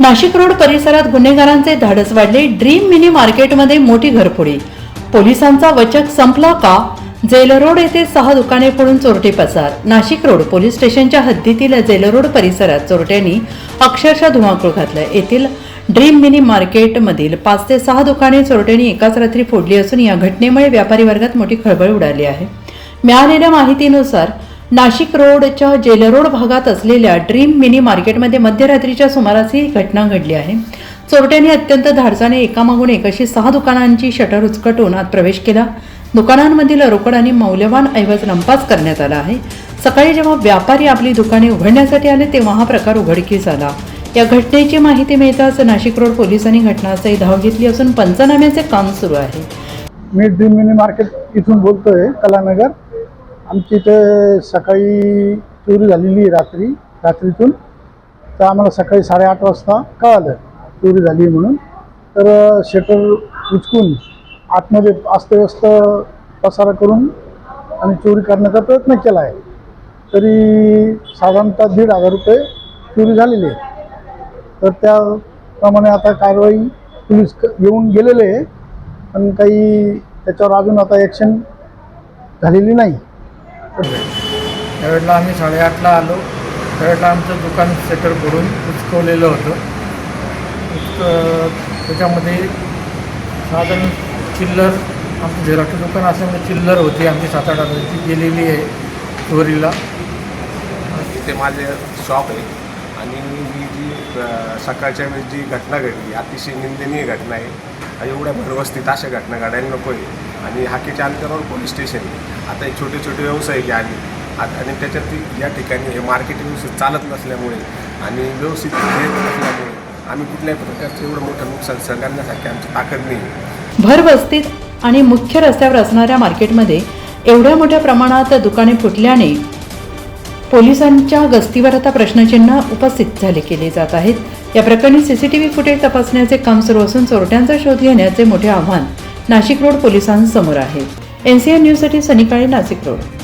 Nashik road परिसरात गुन्हेगारांचे धाडस वाढले. ड्रीम मिनी मार्केटमध्ये मोठी घरफोडी. पोलिसांचा वचक संपला का? जेल रोड येथे सहा दुकाने फोडून चोरटे पसार. नाशिक रोड पोलीस स्टेशनच्या हद्दीतील जेल रोड परिसरात चोरट्यांनी अक्षरशः धुमाकूळ घातलं. येथील ड्रीम मिनी मार्केटमधील पाच ते सहा दुकाने चोरट्यांनी एकाच रात्री फोडली असून या घटनेमुळे व्यापारी वर्गात मोठी खळबळ उडाली आहे. मिळालेल्या माहितीनुसार नाशिक रोडच्या जेलरोड भागात असलेल्या ड्रीम मिनी मार्केटमध्ये मध्यरात्रीच्या सुमारास ही घटना घडली आहे. चोरट्यांनी अत्यंत धाडसाने एकामागून एक अशी सहा दुकानांची शटर उचकटून आत प्रवेश केला. दुकानांमधील रोकड आणि मौल्यवान ऐवज लंपास करण्यात आला आहे. सकाळी जेव्हा व्यापारी आपली दुकाने उघडण्यासाठी आले तेव्हा हा प्रकार उघडकीस आला. या घटनेची माहिती मिळताच नाशिक रोड पोलिसांनी घटनास्थळी धाव घेतली असून पंचनाम्याचे काम सुरू आहे. मी ड्रीम मिनी मार्केट इथून बोलतोय कलानगर. आमची इथे सकाळी चोरी झालेली आहे रात्री रात्रीतून. तर आम्हाला सकाळी साडेआठ वाजता कळालं चोरी झाली आहे म्हणून. तर शटर उचकून आतमध्ये अस्तव्यस्त पसारा करून आणि चोरी करण्याचा प्रयत्न केला आहे. तरी साधारणतः दीड हजार रुपये चोरी झालेली आहे तर त्याप्रमाणे आता कारवाई पोलीस क- येऊन गेलेले आहे. पण काही त्याच्यावर अजून आता ॲक्शन झालेली नाही. त्यावेळेला आम्ही साडेआठला आलो. त्यावेळेला आमचं दुकान सेटर भरून उचकवलेलं होतं. उचक त्याच्यामध्ये साधारण चिल्लर आमचं झेरॉक्स दुकान असल्यामुळे चिल्लर होती आमची सात आठ हजाराची. गेलेली आहे चोरीला. तिथे माझे शॉप आहे. आणि ही जी सकाळच्या वेळेस जी घटना घडली अतिशय निंदनीय घटना आहे. आणि एवढ्या भरवस्तीत अशा घटना घडायला नको आहे. आणि हाकेच्या अंतरावर पोलीस स्टेशन आता हे छोटे छोटे व्यवसायिक आले आता आणि त्याच्यात ती- या ठिकाणी हे मार्केट व्यवस्थित चालत नसल्यामुळे आणि व्यवस्थित घेत नसल्यामुळे आम्ही कुठल्याही प्रकारचं एवढं मोठं नुकसान सगळ्यांसाठी आमची ताकद नाही भरवस्तीत आणि मुख्य रस्त्यावर असणाऱ्या मार्केटमध्ये एवढ्या मोठ्या प्रमाणात दुकाने फुटल्याने पोलिसांच्या गस्तीवर आता प्रश्नचिन्ह उपस्थित झाले केले जात आहेत. या प्रकरणी सीसीटीव्ही फुटेज तपासण्याचे काम सुरू असून चोरट्यांचा शोध घेण्याचे मोठे आव्हान नाशिक रोड पोलिसांसमोर आहे. एनसीएन न्यूजसाठी सनी काळे नाशिक रोड.